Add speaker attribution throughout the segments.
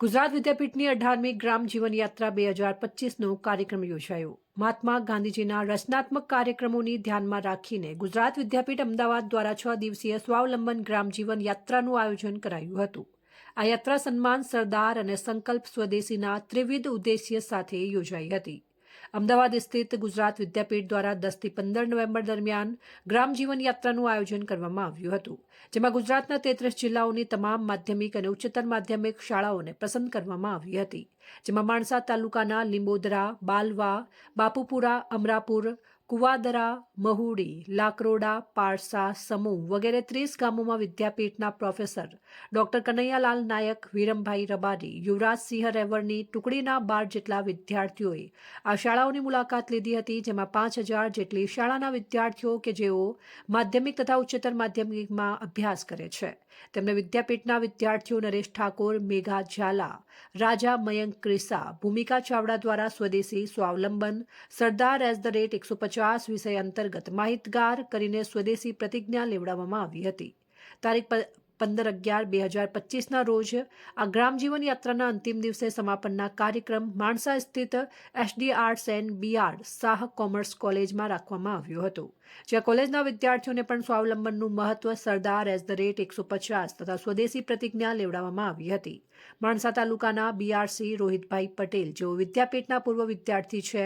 Speaker 1: ગુજરાત વિદ્યાપીઠની અઢારમી ગ્રામ જીવન બે હજાર પચીસનો કાર્યક્રમ યોજાયો. મહાત્મા ગાંધીજીના રચનાત્મક કાર્યક્રમોની ધ્યાનમાં રાખીને ગુજરાત વિદ્યાપીઠ અમદાવાદ દ્વારા છ દિવસીય સ્વાવલંબન ગ્રામ જીવન યાત્રાનું આયોજન કરાયું હતું. આ યાત્રા સન્માન, સરદાર અને સંકલ્પ સ્વદેશીના ત્રિવિધ ઉદ્દેશ્ય સાથે યોજાઈ હતી. અમદાવાદ સ્થિત ગુજરાત વિદ્યાપીઠ દ્વારા દસથી પંદર નવેમ્બર દરમિયાન ગ્રામ જીવન યાત્રાનું આયોજન કરવામાં આવ્યું હતું, જેમાં ગુજરાતના તેત્રીસ જિલ્લાઓની તમામ માધ્યમિક અને ઉચ્ચતર માધ્યમિક શાળાઓને પસંદ કરવામાં આવી હતી, જેમાં માણસા તાલુકાના લીંબોદરા, બાલવા, બાપુપુરા, અમરાપુર, કુવાદરા, મહુડી, લાકરોડા, પારસા સમૂહ વગેરે ત્રીસ ગામોમાં વિદ્યાપીઠના પ્રોફેસર ડોક્ટર કનૈયાલાલ નાયક, વિરમભાઈ રબારી યુવરાજસિંહ રેવરની ટુકડીના બાર જેટલા વિદ્યાર્થીઓએ આ શાળાઓની મુલાકાત લીધી હતી, જેમાં પાંચ હજાર જેટલી શાળાના વિદ્યાર્થીઓ કે જેઓ માધ્યમિક તથા ઉચ્ચતર માધ્યમિકમાં અભ્યાસ કરે છે. તેમને વિદ્યાપીઠના વિદ્યાર્થીઓ નરેશ ઠાકોર, મેઘા ઝાલા, રાજા મયંક ક્રિસા, ભૂમિકા ચાવડા દ્વારા સ્વદેશી સ્વાવલંબન, સરદાર એઝ ધ રેટ એકસો પચાસ વિષય અંતર્ગત માહિતગાર કરીને સ્વદેશી પ્રતિજ્ઞા લેવડાવવામાં આવી હતી. તારીખ પંદર અગિયાર, બે હજાર પચીસના રોજ આ ગ્રામ જીવન યાત્રાના અંતિમ દિવસે સમાપનના કાર્યક્રમ માણસા સ્થિત SD and BR Shah commerce કોલેજમાં રાખવામાં આવ્યો હતો, જ્યાં કોલેજના વિદ્યાર્થીઓને પણ સ્વાવલંબનનું મહત્વ સરદાર એઝ ધ રેટ એકસો પચાસ તથા સ્વદેશી પ્રતિજ્ઞા લેવડાવવામાં આવી હતી. માણસા તાલુકાના બીઆરસી રોહિતભાઈ પટેલ, જેઓ વિદ્યાપીઠના પૂર્વ વિદ્યાર્થી છે,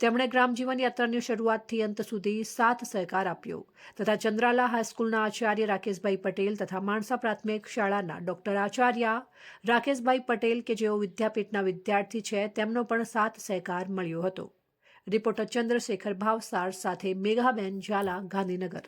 Speaker 1: તેમણે ગ્રામજીવન યાત્રાની શરૂઆતથી અંત સુધી સાથ સહકાર આપ્યો તથા ચંદ્રાલા હાઈસ્કૂલના આચાર્ય રાકેશભાઈ પટેલ તથા માણસા પ્રાથમિક શાળાના ડોક્ટર આચાર્ય, રાકેશભાઈ પટેલ કે જેઓ વિદ્યાપીઠના વિદ્યાર્થી છે, તેમનો પણ સાથ સહકાર મળ્યો હતો. રિપોર્ટર ચંદ્રશેખર ભાવસાર સાથે મેઘાબેન ઝાલા ગાંધીનગર.